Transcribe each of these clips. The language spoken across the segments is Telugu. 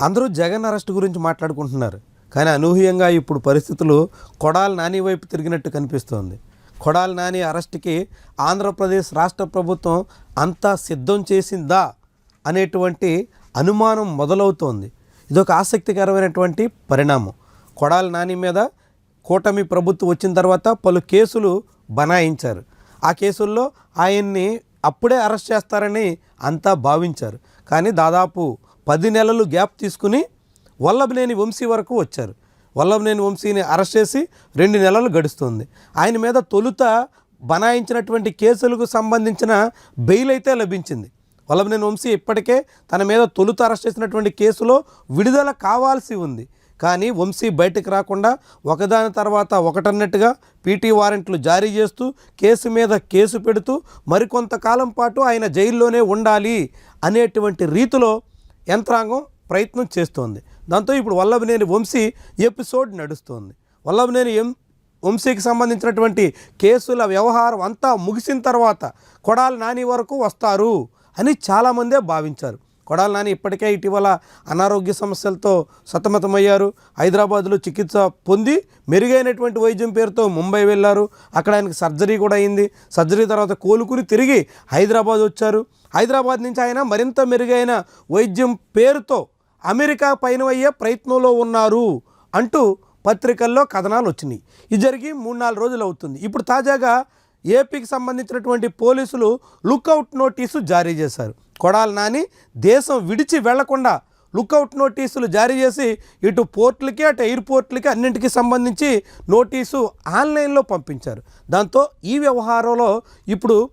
అందరూ జగన్ అరెస్ట్ గురించి మాట్లాడుకుంటున్నారు. కానీ అనూహ్యంగా ఇప్పుడు పరిస్థితులు కొడాల నాని వైపు తిరిగినట్టు కనిపిస్తోంది. కొడాలి నాని అరెస్ట్కి ఆంధ్రప్రదేశ్ రాష్ట్ర ప్రభుత్వం అంతా సిద్ధం చేసిందా అనేటువంటి అనుమానం మొదలవుతోంది. ఇదొక ఆసక్తికరమైనటువంటి పరిణామం. కొడాల నాని మీద కూటమి ప్రభుత్వం వచ్చిన తర్వాత పలు కేసులు బనాయించారు. ఆ కేసుల్లో ఆయన్ని అప్పుడే అరెస్ట్ చేస్తారని అంతా భావించారు. కానీ దాదాపు పది నెలలు గ్యాప్ తీసుకుని వల్లభనేని వంశీ వరకు వచ్చారు. వల్లభనేని వంశీని అరెస్ట్ చేసి రెండు నెలలు గడుస్తుంది. ఆయన మీద తొలుత బనాయించినటువంటి కేసులకు సంబంధించిన బెయిల్ అయితే లభించింది. వల్లభనేని వంశీ ఇప్పటికే తన మీద తొలుత అరెస్ట్ చేసినటువంటి కేసులో విడుదల కావాల్సి ఉంది. కానీ వంశీ బయటకు రాకుండా ఒకదాని తర్వాత ఒకటన్నట్టుగా పీటీ వారెంట్లు జారీ చేస్తూ కేసు మీద కేసు పెడుతూ మరికొంతకాలం పాటు ఆయన జైల్లోనే ఉండాలి అనేటువంటి రీతిలో యంత్రాంగం ప్రయత్నం చేస్తోంది. దాంతో ఇప్పుడు వల్లభనేని వంశీ ఎపిసోడ్ నడుస్తోంది. వల్లభనేని ఎం వంశీకి సంబంధించినటువంటి కేసుల వ్యవహారం అంతా ముగిసిన తర్వాత కొడాలి నాని వరకు వస్తారు అని చాలామందే భావించారు. కొడాల నాని ఇప్పటికే ఇటీవల అనారోగ్య సమస్యలతో సతమతమయ్యారు. హైదరాబాద్లో చికిత్స పొంది మెరుగైనటువంటి వైద్యం పేరుతో ముంబై వెళ్ళారు. అక్కడ ఆయనకు సర్జరీ కూడా అయింది. సర్జరీ తర్వాత కోలుకుని తిరిగి హైదరాబాద్ వచ్చారు. హైదరాబాద్ నుంచి ఆయన మరింత మెరుగైన వైద్యం పేరుతో అమెరికా పైన అయ్యే ప్రయత్నంలో ఉన్నారు అంటూ పత్రికల్లో కథనాలు వచ్చినాయి. ఇది జరిగి మూడు నాలుగు రోజులు అవుతుంది. ఇప్పుడు తాజాగా ఏపీకి సంబంధించినటువంటి పోలీసులు లుక్అవుట్ నోటీసు జారీ చేశారు. కొడాలి నాని దేశం విడిచి వెళ్ళకుండా లుక్అవుట్ నోటీసులు జారీ చేసి ఇటు పోర్టులకి అటు ఎయిర్పోర్ట్లకి అన్నింటికి సంబంధించి నోటీసు ఆన్లైన్లో పంపించారు. దాంతో ఈ వ్యవహారంలో ఇప్పుడు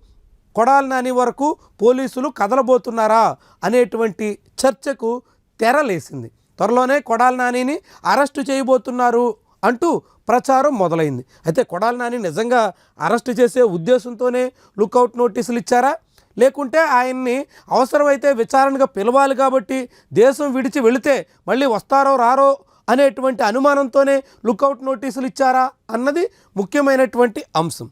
కొడాలి నాని వరకు పోలీసులు కదలబోతున్నారా అనేటువంటి చర్చకు తెరలేసింది. త్వరలోనే కొడాలి నానిని అరెస్టు చేయబోతున్నారు అంటూ ప్రచారం మొదలైంది. అయితే కొడాలి నాని నిజంగా అరెస్టు చేసే ఉద్దేశంతోనే లుకౌట్ నోటీసులు ఇచ్చారా? లేకుంటే ఆయన్ని అవసరమైతే విచారణగా పిలవాలి కాబట్టి దేశం విడిచి వెళితే మళ్ళీ వస్తారో రారో అనేటువంటి అనుమానంతోనే లుకౌట్ నోటీసులు ఇచ్చారా అన్నది ముఖ్యమైనటువంటి అంశం.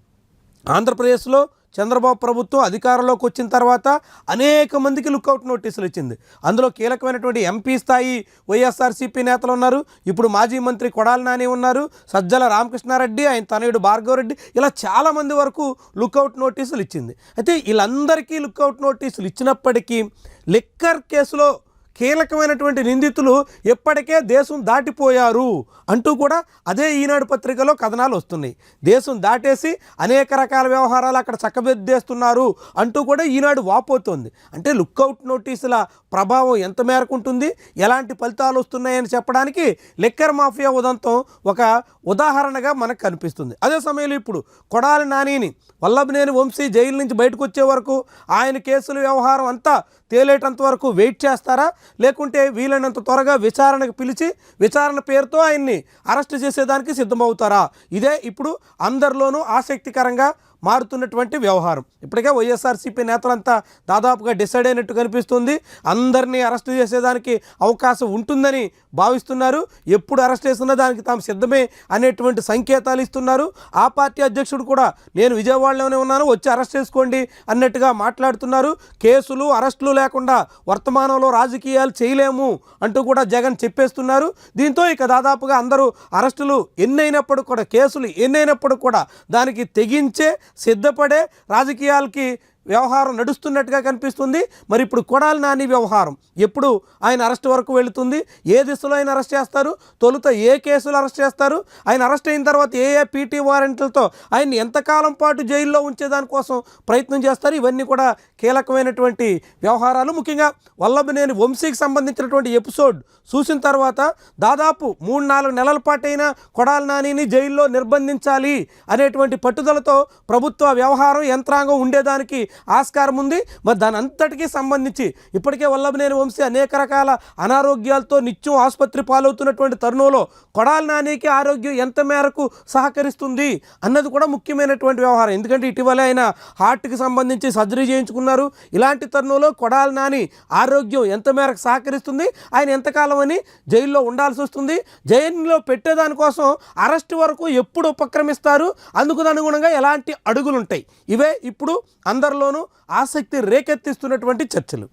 ఆంధ్రప్రదేశ్లో చంద్రబాబు ప్రభుత్వం అధికారంలోకి వచ్చిన తర్వాత అనేక మందికి లుక్అవుట్ నోటీసులు ఇచ్చింది. అందులో కీలకమైనటువంటి ఎంపీ స్థాయి వైఎస్ఆర్సీపీ నేతలు ఉన్నారు. ఇప్పుడు మాజీ మంత్రి కొడాలి నాని ఉన్నారు. సజ్జల రామకృష్ణారెడ్డి ఆయన తనయుడు భార్గవరెడ్డి ఇలా చాలామంది వరకు లుక్అవుట్ నోటీసులు ఇచ్చింది. అయితే వీళ్ళందరికీ లుక్అవుట్ నోటీసులు ఇచ్చినప్పటికీ లిక్కర్ కేసులో కీలకమైనటువంటి నిందితులు ఎప్పటికే దేశం దాటిపోయారు అంటూ కూడా అదే ఈనాడు పత్రికలో కథనాలు వస్తున్నాయి. దేశం దాటేసి అనేక రకాల వ్యవహారాలు అక్కడ చక్కబెద్దేస్తున్నారు అంటూ కూడా ఈనాడు వాపోతుంది. అంటే లుక్అవుట్ నోటీసుల ప్రభావం ఎంత మేరకు ఉంటుంది? ఎలాంటి ఫలితాలు వస్తున్నాయని చెప్పడానికి లిక్కర్ మాఫియా ఉదంతం ఒక ఉదాహరణగా మనకు కనిపిస్తుంది. అదే సమయంలో ఇప్పుడు కొడాలి నానిని వల్లభనేని వంశీ జైలు నుంచి బయటకు వచ్చే వరకు ఆయన కేసుల వ్యవహారం అంతా తేలేటంత వరకు వెయిట్ చేస్తారా? లేకుంటే వీలైనంత త్వరగా విచారణకు పిలిచి విచారణ పేరుతో ఆయన్ని అరెస్ట్ చేసేదానికి సిద్ధమవుతారా? ఇదే ఇప్పుడు అందరిలోనూ ఆసక్తికరంగా మారుతున్నటువంటి వ్యవహారం. ఇప్పటికే వైఎస్ఆర్సీపీ నేతలంతా దాదాపుగా డిసైడ్ అయినట్టు కనిపిస్తుంది. అందరినీ అరెస్ట్ చేసేదానికి అవకాశం ఉంటుందని భావిస్తున్నారు. ఎప్పుడు అరెస్ట్ చేస్తున్నా దానికి తాము సిద్ధమే అనేటువంటి సంకేతాలు ఇస్తున్నారు. ఆ పార్టీ అధ్యక్షుడు కూడా నేను విజయవాడలోనే ఉన్నాను వచ్చి అరెస్ట్ చేసుకోండి అన్నట్టుగా మాట్లాడుతున్నారు. కేసులు అరెస్టులు లేకుండా వర్తమానంలో రాజకీయాలు చేయలేము అంటూ కూడా జగన్ చెప్పేస్తున్నారు. దీంతో ఇక దాదాపుగా అందరూ అరెస్టులు ఎన్నైనప్పుడు కూడా కేసులు ఎన్నైనప్పుడు కూడా దానికి తెగించే సిద్ధపడే రాజకీయాలకి వ్యవహారం నడుస్తున్నట్టుగా కనిపిస్తుంది. మరి ఇప్పుడు కొడాలి నాని వ్యవహారం ఎప్పుడు ఆయన అరెస్ట్ వరకు వెళుతుంది? ఏ దిశలో ఆయన అరెస్ట్ చేస్తారు? తొలుత ఏ కేసులు అరెస్ట్ చేస్తారు? ఆయన అరెస్ట్ అయిన తర్వాత ఏ ఏ పీటీ వారెంట్లతో ఆయన్ని ఎంతకాలం పాటు జైల్లో ఉంచేదానికోసం ప్రయత్నం చేస్తారు? ఇవన్నీ కూడా కీలకమైనటువంటి వ్యవహారాలు. ముఖ్యంగా వల్లభనేని వంశీకి సంబంధించినటువంటి ఎపిసోడ్ చూసిన తర్వాత దాదాపు మూడు నాలుగు నెలల పాటైనా కొడాలి నానిని జైల్లో నిర్బంధించాలి అనేటువంటి పట్టుదలతో ప్రభుత్వ వ్యవహారం యంత్రాంగం ఉండేదానికి ఆస్కారం ఉంది. మరి దాని అంతటికీ సంబంధించి ఇప్పటికే వల్లభనేని వంశీ అనేక రకాల అనారోగ్యాలతో నిత్యం ఆసుపత్రి పాలవుతున్నటువంటి తరుణంలో కొడాల నానికి ఆరోగ్యం ఎంత మేరకు సహకరిస్తుంది అన్నది కూడా ముఖ్యమైనటువంటి వ్యవహారం. ఎందుకంటే ఇటీవలే ఆయన హార్ట్కి సంబంధించి సర్జరీ చేయించుకున్నారు. ఇలాంటి తరుణంలో కొడాలి నాని ఆరోగ్యం ఎంత మేరకు సహకరిస్తుంది? ఆయన ఎంతకాలం అని జైల్లో ఉండాల్సి వస్తుంది. జైల్లో పెట్టేదానికోసం అరెస్ట్ వరకు ఎప్పుడు ఉపక్రమిస్తారు? అందుకు అనుగుణంగా ఎలాంటి అడుగులు ఉంటాయి ఇవే ఇప్పుడు అందరిలో అందరిలోనూ ఆసక్తి రేకెత్తిస్తున్నటువంటి చర్చలు.